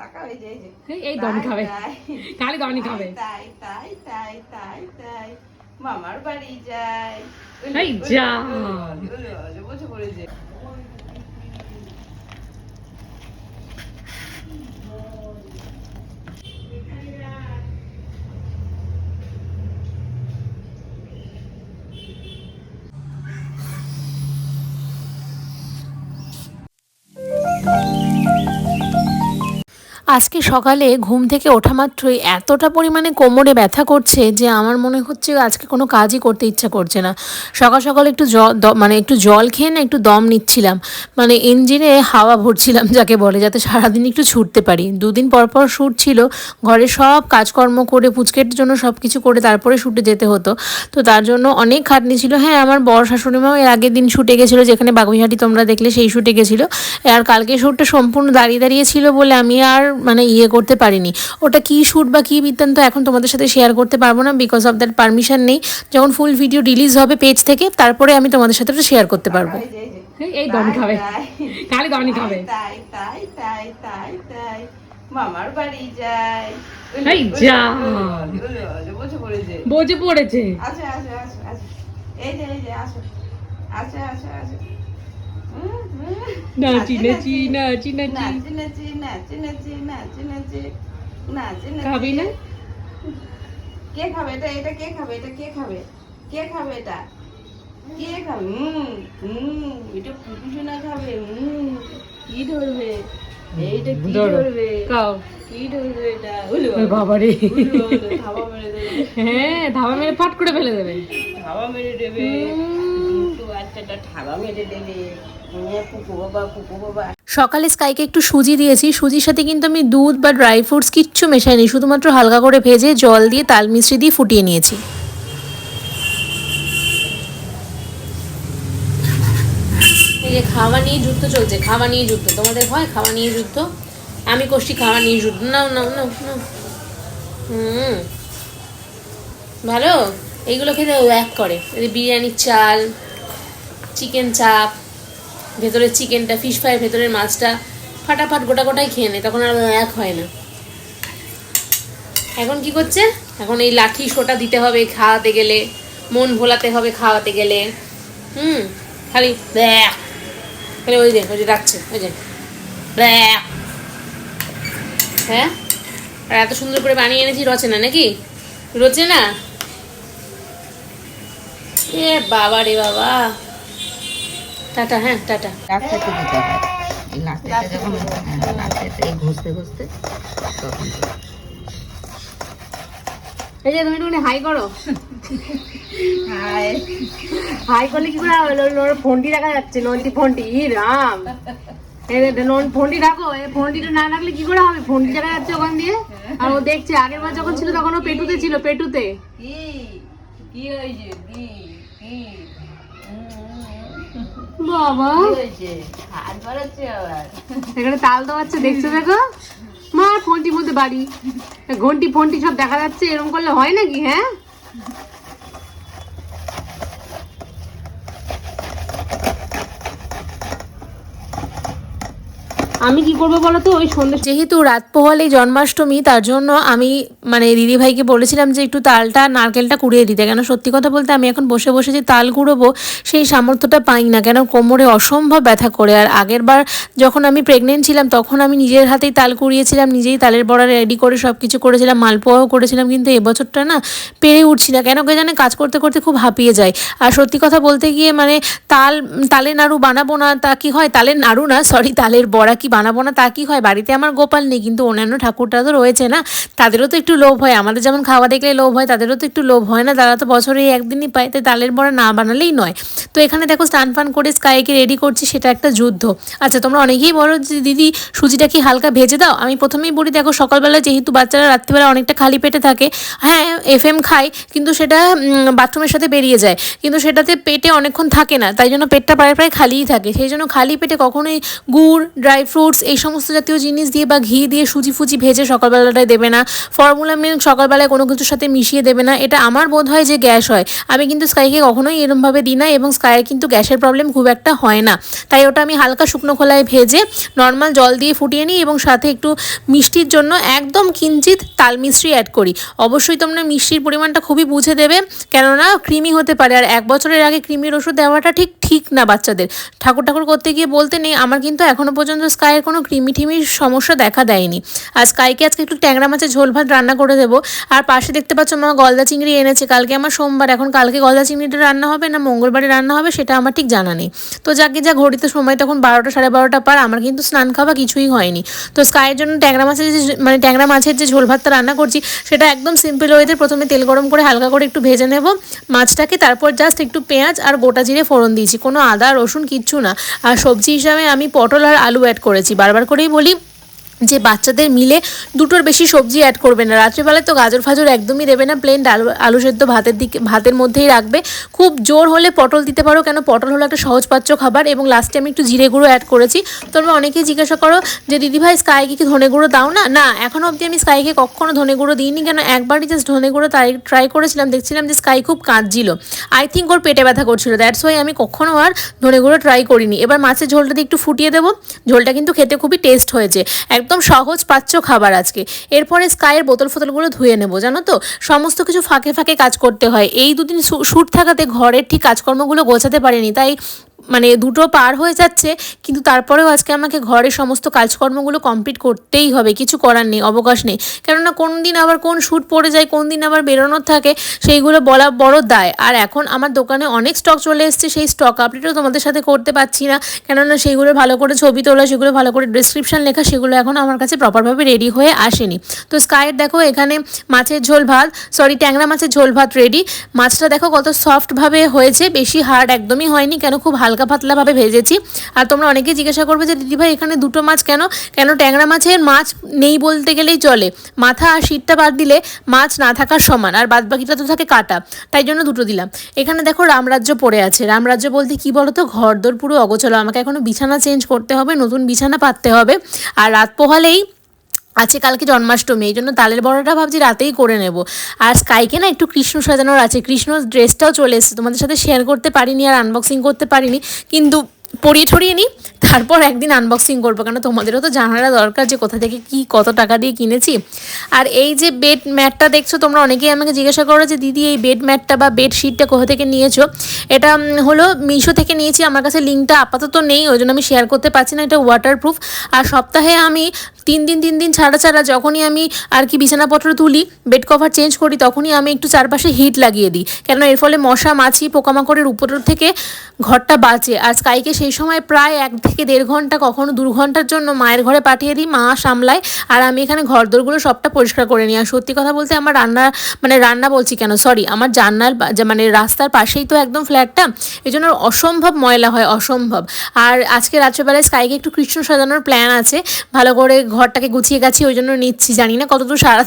টাকা হয়ে যায় এই দম খাবে খালি দমনি খাবে তাই তাই তাই তাই তাই মামার বাড়ি যাই যা বসে পড়ে যায় আজকে সকালে ঘুম থেকে ওঠা মাত্রই এতটা পরিমাণে কোমরে ব্যথা করছে যে আমার মনে হচ্ছে আজকে কোনো কাজই করতে ইচ্ছা করছে না। সকাল সকাল একটু জল মানে একটু জল খেয়ে না একটু দম নিচ্ছিলাম। মানে ইঞ্জিনে হাওয়া ভরছিলাম যাকে বলে, যাতে সারাদিন একটু ছুটতে পারি। দুদিন পর পর শ্যুট ছিল ঘরে সব কাজকর্ম করে পুচকের জন্য সব কিছু করে তারপরে শুটে যেতে হতো। তো তার জন্য অনেক খাটনি ছিল। হ্যাঁ আমার বড় শাশুড়িমাও এর আগের দিন শুটে গেছিল, যেখানে বাগুইহাটি তোমরা দেখলে সেই শুটে গেছিল। আর কালকে শ্যুটটা সম্পূর্ণ দাঁড়িয়ে দাঁড়িয়ে ছিল বলে আমি আর মানে ইয়ে করতে পারিনি। ওটা কি শ্যুট বা কী বৃত্তান্ত এখন তোমাদের সাথে শেয়ার করতে পারব না বিকজ অফ দ্যাট পারমিশন নেই। যখন ফুল ভিডিও রিলিজ হবে পেজ থেকে তারপরে আমি তোমাদের সাথে ওটা শেয়ার করতে পারব। এই দম খাবে। খালি দমই খাবে। তাই তাই তাই তাই তাই। মামার বাড়ি যাই। এই যা। বসে পড়েছে। বোঝে পড়েছে। আসো আসো আসো এই যে এই যে আসো। আসো হুম, হুম। নাচি নাচি নাচি নাচি নাচি নাচি নাচি নাচি নাচি নাচি খাবি না কে খাবে এটা এটা কে খাবে এটা কে খাবে কে খাবে এটা কে খাবে হুম হুম এটা পুটু না খাবে হুম কি ধরবে এইটা কি ধরবে খাও কি ধরবে এটা উলু বাবারে উলু, উলু, মেরে দেবে হ্যাঁ ধাবা মেরে ফাট করে ফেলে দেবে থাবা মেরে দেবে সকালে স্কাইকে একটু সুজি দিয়েছি। সুজির সাথে কিন্তু আমি দুধ বা ড্রাই ফ্রুটস কিচ্ছু মেশাইনি। শুধুমাত্র হালকা করে ভেজে জল দিয়ে তাল মিশ্রি দিয়ে ফুটিয়ে নিয়েছি। এই যে খাওয়া নিয়ে যুদ্ধ চলছে, খাওয়া নিয়ে যুদ্ধ। তোমাদের হয় খাওয়া নিয়ে যুদ্ধ? আমি করছি খাওয়া নিয়ে যুদ্ধ। নাও নাও নাও হুম। ভালো? এইগুলো খেতে এক করে। বিরিয়ানির চাল চিকেন চাপ ভেতরের চিকেনটা ফিশ ফ্রাইয়ের ভেতরের মাছটা, ফাটাফাট গোটা গোটাই খেয়ে নেয় তখন আর এক হয় না। এখন কি করছে? এখন এই লাঠি সোটা দিতে হবে, খাওয়াতে গেলে, মন ভোলাতে হবে খাওয়াতে গেলে। হুম, খালি খালি ওই যে ওই যে ডাকছে ওই যে হ্যাঁ? আর এত সুন্দর করে বানিয়ে এনেছি রচনা নাকি? রচনা এ বাবা রে বাবা। টাটা হ্যাঁ টাটা। দিতে হয়। এই নাস্তাটা যখন হ্যাঁ, এই ঘষতে ঘষতে তখন এই যে তুমি একটুখানি হাই করো। হাই। হাই করলে কি করে ফোনটি দেখা যাচ্ছে ফোনটি ই রাম। ফোনটি রাখো এই ফোনটিটা না রাখলে কি করে হবে? ফোনটি দেখা যাচ্ছে ওখান দিয়ে। আর ও দেখছে আগের বার যখন ছিল তখন ও পেটুতে ছিল পেটুতে। কি? কি হয়েছে? কি? কি? বাবা। তাল দেখো? মা বাড়ি। ঘন্টি ফোনটি সব দেখা যাচ্ছে এরকম করলে হয় নাকি হ্যাঁ? আমি কি করব বলো তো? ওই সন্ধ্যে যেহেতু রাত পোহালে জন্মাষ্টমী, তার জন্য আমি মানে দিদিভাইকে বলেছিলাম যে একটু তালটা, নারকেলটা কুড়িয়ে দিতে। কেন সত্যি কথা বলতে আমি এখন বসে বসে যে তাল কুড়োবো, সেই সামর্থ্যটা পাই না। কেন কোমরে অসম্ভব ব্যথা করে। আর আগের বার যখন আমি প্রেগনেন্ট ছিলাম, তখন আমি নিজের হাতেই তাল কুড়িয়েছিলাম, নিজেই তালের বড়া রেডি করে সব কিছু করেছিলাম, মালপোয়াও করেছিলাম। কিন্তু এবছরটা না পেরে উঠছি না। কেন কে জানে কাজ করতে করতে খুব হাঁপিয়ে যায় আর সত্যি কথা বলতে গিয়ে মানে তাল তালের নাড়ু বানাবো না, তা কি হয়? তালের নাড়ু না সরি তালের বড়া কি বানাবো না, তা কি হয়? বাড়িতে আমার গোপাল নেই, কিন্তু অন্যান্য ঠাকুরটা তো রয়েছে না, তাদেরও তো একটু লোভ হয়। আমাদের যেমন খাওয়া দেখলে লোভ হয়, তাদেরও তো একটু লোভ হয় না, তারা তো বছরে একদিনই পায়, তাই তালের বড়া না বানালেই নয়। তো এখানে দেখো স্নান ফান করে স্কাইকে রেডি করছি, সেটা একটা যুদ্ধ। আচ্ছা তোমরা অনেকেই বলো যে, দিদি, সুজিটা কি হালকা ভেজে দাও? আমি প্রথমেই বলি, দেখো সকালবেলা যেহেতু বাচ্চারা রাত্রিবেলা অনেকটা খালি পেটে থাকে হ্যাঁ এফ এম খায়, কিন্তু সেটা বাথরুমের সাথে বেরিয়ে যায়। কিন্তু সেটাতে পেটে অনেকক্ষণ থাকে না, তাই জন্য পেটটা প্রায় প্রায় খালিই থাকে। সেই জন্য খালি পেটে কখনোই গুড়, ড্রাই ফ্রুট ফ্রুটস, এই সমস্ত জাতীয় জিনিস দিয়ে বা ঘি দিয়ে সুজি ফুজি ভেজে সকালবেলাটায় দেবে না। ফর্মুলা মিল্ক সকালবেলায় কোনো কিছুর সাথে মিশিয়ে দেবে না। এটা আমার বোধ হয় যে গ্যাস হয়। আমি কিন্তু স্কাইকে কখনোই এরমভাবে দিই না এবং স্কাইয়ের কিন্তু গ্যাসের প্রবলেম খুব একটা হয় না। তাই ওটা আমি হালকা শুকনো খোলায় ভেজে নর্মাল জল দিয়ে ফুটিয়ে নিই এবং সাথে একটু মিষ্টির জন্য একদম কিঞ্চিত তাল মিশ্রি অ্যাড করি। অবশ্যই তোমরা মিষ্টির পরিমাণটা খুবই বুঝে দেবে, কেননা ক্রিমি হতে পারে। আর এক বছরের আগে ক্রিমির ওষুধ দেওয়াটা ঠিক ঠিক না বাচ্চাদের। ঠাকুর ঠাকুর করতে গিয়ে বলতে নেই, আমার কিন্তু এখনও পর্যন্ত স্কাইয়ের কোনো ক্রিমি টিমির সমস্যা দেখা দেয়নি। আর স্কাইকে আজকে একটু ট্যাংরা মাছের ঝোল ভাত রান্না করে দেবো। আর পাশে দেখতে পাচ্ছ মা গলদা চিংড়ি এনেছে। কালকে আমার সোমবার। এখন কালকে গলদা চিংড়িটা রান্না হবে না মঙ্গলবারে রান্না হবে সেটা আমার ঠিক জানা নেই। তো যাকে, যা ঘড়িতে সময় তখন বারোটা সাড়ে বারোটা পার। আমার কিন্তু স্নান খাওয়া কিছুই হয়নি। তো স্কাইয়ের জন্য ট্যাংরা মাছের যে মানে ট্যাংরা মাছের যে ঝোল ভাতটা রান্না করছি, সেটা একদম সিম্পল ওয়েতে প্রথমে তেল গরম করে হালকা করে একটু ভেজে নেব মাছটাকে। তারপর জাস্ট একটু পেঁয়াজ আর গোটা জিরে ফোড়ন দিয়েছি। কোনো আদা, রসুন কিচ্ছু না। আর সবজি হিসাবে আমি পটল আর আলু অ্যাড করেছি। বারবার করেই বলি যে বাচ্চাদের মিলে দুটোর বেশি সবজি অ্যাড করবে না। রাত্রিবেলায় তো গাজর ফাজর একদমই দেবে না প্লেন ডাল, আলু সেদ্ধ ভাতের দিকে, ভাতের মধ্যেই রাখবে। খুব জোর হলে পটল দিতে পারো, কেন পটল হলো একটা সহজপাচ্য খাবার এবং লাস্টে আমি একটু জিরে গুঁড়ো অ্যাড করেছি। তোমরা অনেকেই জিজ্ঞাসা করো যে দিদিভাই স্কাইকে কি ধনে গুঁড়ো দাও না? না এখনও অবধি আমি স্কাইকে কখনো ধনে গুঁড়ো দিইনি, কেন একবারই জাস্ট ধনে গুঁড়ো তাই ট্রাই করেছিলাম, দেখছিলাম যে স্কাই খুব কাঁদছিল। আই থিঙ্ক ওর পেটে ব্যথা করছিল দ্যাটস ওয়াই আমি কখনো আর ধনে গুঁড়ো ট্রাই করিনি। এবার মাছের ঝোলটা দিয়ে একটু ফুটিয়ে দেবো, ঝোলটা কিন্তু খেতে খুবই টেস্ট হয়েছে। একদম সহজ পাচ্ছ খাবার আজকে। এরপরে স্কাইয়ের বোতল ফোতলগুলো ধুয়ে নেব, জানো তো? সমস্ত কিছু ফাঁকে ফাঁকে কাজ করতে হয়। এই দুদিন শ্যুট থাকাতে ঘরের ঠিক কাজকর্মগুলো গোছাতে পারিনি, তাই মানে দুটো পার হয়ে যাচ্ছে, কিন্তু তারপরেও আজকে আমাকে ঘরের সমস্ত কাজকর্মগুলো কমপ্লিট করতেই হবে, কিছু করার নেই, অবকাশ নেই। কেননা কোন দিন আবার কোন শ্যুট পড়ে যায়, কোন দিন আবার বেরোনোর থাকে, সেইগুলো বলা বড় দায়। আর এখন আমার দোকানে অনেক স্টক চলে এসেছে, সেই স্টক আপডেটও তোমাদের সাথে করতে পারছি না, কেননা সেইগুলো ভালো করে ছবি তোলা, সেগুলো ভালো করে ডিসক্রিপশন লেখা, সেগুলো এখন আমার কাছে প্রপারভাবে রেডি হয়ে আসেনি। তো স্কাইয়ের দেখো, এখানে মাছের ঝোল ভাত সরি ট্যাংরা মাছের ঝোল ভাত রেডি মাছটা দেখো কত সফটভাবে হয়েছে, বেশি হার্ড একদমই হয়নি, কেন খুব হালকা পাতলাভাবে ভেজেছি। আর তোমরা অনেকেই জিজ্ঞাসা করবে যে দিদিভাই এখানে দুটো মাছ কেন? কেন ট্যাংরা মাছের মাছ নেই বলতে গেলেই চলে। মাথা আর শীতটা বাদ দিলে মাছ না থাকার সমান, আর বাদ বাকিটা তো থাকে কাটা। তাই জন্য দুটো দিলাম। এখানে দেখো রামরাজ্য পড়ে আছে। রামরাজ্য বলতে কি বলো তো ঘর ঘরদোর পুরো অগোছলো। আমাকে এখনও বিছানা চেঞ্জ করতে হবে, নতুন বিছানা পাততে হবে। আর রাত পোহালেই আছে কালকে জন্মাষ্টমী, এই জন্য তালের বড়াটা ভাবছি রাতেই করে নেব। আর স্কাইকে না একটু কৃষ্ণ সাজানোর আছে কৃষ্ণর ড্রেসটাও চলে এসেছে। তোমাদের সাথে শেয়ার করতে পারিনি আর আনবক্সিং করতে পারিনি, কিন্তু পরিয়ে ছড়িয়ে নিই, তারপর একদিন আনবক্সিং করব। কেন তোমাদেরও তো জানাটা দরকার যে কোথা থেকে কি কত টাকা দিয়ে কিনেছি। আর এই যে বেড ম্যাটটা দেখছ, তোমরা অনেকেই আমাকে জিজ্ঞাসা করো যে, দিদি, এই বেড ম্যাটটা বা বেডশিটটা কোথা থেকে নিয়েছো? এটা হলো মিশো থেকে নিয়েছি। আমার কাছে লিঙ্কটা আপাতত নেই, ওই জন্য আমি শেয়ার করতে পারছি না, এটা ওয়াটারপ্রুফ আর সপ্তাহে আমি তিন দিন তিন দিন ছাড়া ছাড়া যখনই আমি আর কি বিছানাপত্র তুলি বেড কভার চেঞ্জ করি, তখনই আমি একটু চারপাশে হিট লাগিয়ে দিই। কেন, এর ফলে মশা, মাছি, পোকামাকড়ের উপর থেকে ঘরটা বাঁচে। আর স্কাইকে সেই সময় প্রায় এক থেকে দেড় ঘণ্টা, কখনো দু ঘণ্টার জন্য মায়ের ঘরে পাঠিয়ে দিই, মা সামলায় আর আমি এখানে ঘর ঘরদোরগুলো সবটা পরিষ্কার করে নিই। আর সত্যি কথা বলতে আমার রান্না মানে রান্না বলছি কেন? সরি আমার জান্নার মানে রাস্তার পাশেই তো একদম ফ্ল্যাটটা এই জন্য অসম্ভব ময়লা হয়, অসম্ভব। আর আজকে রাত্রেবেলায় স্কাইকে একটু কৃষ্ণ সাজানোর প্ল্যান আছে, ভালো করে ঘরটাকে গুছিয়ে গেছি ওই জন্য নিচ্ছি। জানি না কতদূর সারা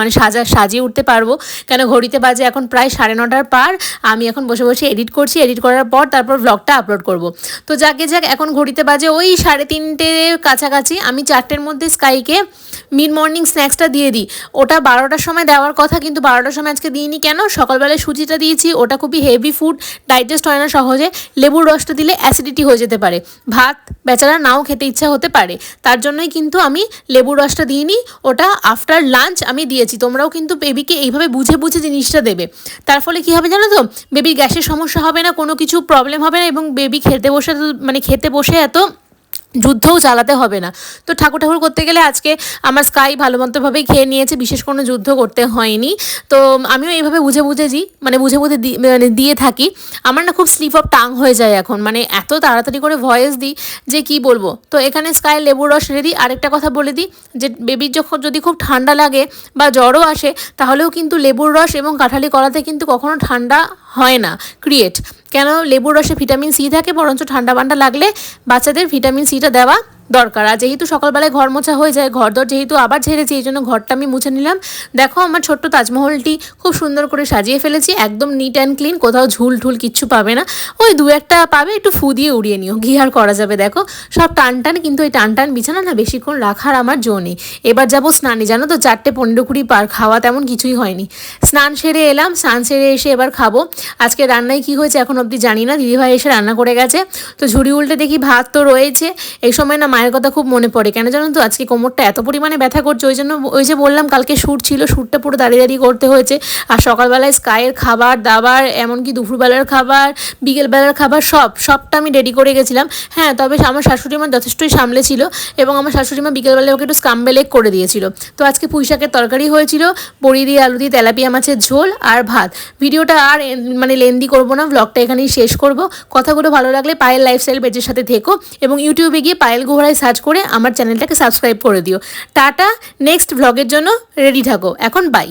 মানে সাজা, সাজিয়ে উঠতে পারব। কেন ঘড়িতে বাজে এখন প্রায় সাড়ে নটার পার, আমি এখন বসে বসে এডিট করছি এডিট করার পর তারপর ব্লগটা আপলোড করব। তো যাকে যাক, এখন ঘড়িতে বাজে ওই সাড়ে তিনটে কাছাকাছি। আমি চারটের মধ্যে স্কাইকে মিড মর্নিং স্ন্যাক্সটা দিয়ে দিই। ওটা বারোটার সময় দেওয়ার কথা, কিন্তু বারোটার সময় আজকে দিইনি কেন? সকালবেলায় সুজিটা দিয়েছি, ওটা খুবই হেভি ফুড ডাইজেস্ট হয় না সহজে। লেবুর রসটা দিলে অ্যাসিডিটি হয়ে যেতে পারে। ভাত, বেচারা নাও খেতে ইচ্ছা হতে পারে। তার জন্যই কিন্তু আমি লেবুর রসটা দিইনি, ওটা আফটার লাঞ্চ আমি দিয়েছি। তোমরাও কিন্তু বেবিকে এইভাবে বুঝে বুঝে জিনিসটা দেবে। তার ফলে কী হবে জানো তো? বেবির গ্যাসের সমস্যা হবে না, কোনো কিছু প্রবলেম হবে না এবং বেবি খেতে বসে মানে খেতে বসে এত যুদ্ধও চালাতে হবে না। তো ঠাকুর ঠাকুর করতে গেলে আজকে আমার স্কাই ভালো মতোভাবেই খেয়ে নিয়েছে, বিশেষ কোনো যুদ্ধ করতে হয়নি। তো আমিও এইভাবে বুঝে বুঝে দিই মানে বুঝে বুঝে মানে দিয়ে থাকি। আমার না খুব স্লিপ অফ টাং হয়ে যায় এখন মানে এত তাড়াতাড়ি করে ভয়েস দিই যে কি বলব। তো এখানে স্কাই লেবুর রস রেডি। আরেকটা কথা বলে দিই যে, বেবির যখন যদি খুব ঠান্ডা লাগে বা জ্বরও আসে, তাহলেও কিন্তু লেবুর রস এবং কাঁঠালি কলাতে কিন্তু কখনো ঠান্ডা হয় না, ক্রিয়েট। কেন লেবুর রসে ভিটামিন সি থাকে বরঞ্চ ঠান্ডা বান্ডা লাগলে বাচ্চাদের ভিটামিন সিটা দেওয়া দরকার। আর যেহেতু সকালবেলায় ঘর মোছা হয়ে যায় ঘর দর যেহেতু আবার ঝেড়েছি, এই জন্য ঘরটা আমি মুছে নিলাম। দেখো আমার ছোট্ট তাজমহলটি খুব সুন্দর করে সাজিয়ে ফেলেছি, একদম নিট অ্যান্ড ক্লিন কোথাও ঝুল ঠুল কিচ্ছু পাবে না। ওই দু একটা পাবে, একটু ফু দিয়ে উড়িয়ে নিও ঘি আর করা যাবে দেখো। সব টান টান কিন্তু ওই টান টান বিছানা না বেশিক্ষণ রাখার আমার জো নেই। এবার যাব স্নানে, জানো তো চারটে পনেরো কুড়ি পার খাওয়া তেমন কিছুই হয়নি। স্নান সেরে এলাম, স্নান সেরে এসে এবার খাব। আজকে রান্নায় কি হয়েছে এখন অবধি জানি না, দিদিভাই এসে রান্না করে গেছে। তো ঝুড়ি উল্টে দেখি ভাত তো রয়েছে। এই সময় না মায়ের কথা খুব মনে পড়ে। কেন জানো তো? আজকে কোমরটা এত পরিমাণে ব্যথা করছে, ওই জন্য ওই যে বললাম কালকে শ্যুট ছিল শ্যুটটা পুরো দাঁড়িয়ে দাঁড়িয়ে করতে হয়েছে। আর সকালবেলায় স্কাইয়ের খাবার, দাবার, এমনকি দুপুরবেলার খাবার, বিকেলবেলার খাবার, সব, সবটা আমি রেডি করে গেছিলাম। হ্যাঁ তবে আমার শাশুড়ি মা যথেষ্টই সামলে ছিল এবং আমার শাশুড়ি মা বিকেলবেলায় ওকে একটু স্কাম্বেলেক করে দিয়েছিল। তো আজকে পুঁই শাকের তরকারি হয়েছিল, বড়ি দিয়ে আলু দিয়ে তেলাপিয়া মাছের ঝোল আর ভাত। ভিডিওটা আর মানে লেন্দি করব না ব্লগটা এখানেই শেষ করব। কথাগুলো ভালো লাগলে পায়েল লাইফস্টাইল পেজের সাথে থেকো এবং ইউটিউবে গিয়ে পায়েল গুহরায় সার্চ করে আমার চ্যানেলটাকে সাবস্ক্রাইব করে দিও। টাটা, নেক্সট ভ্লগের জন্য রেডি থাকো। এখন বাই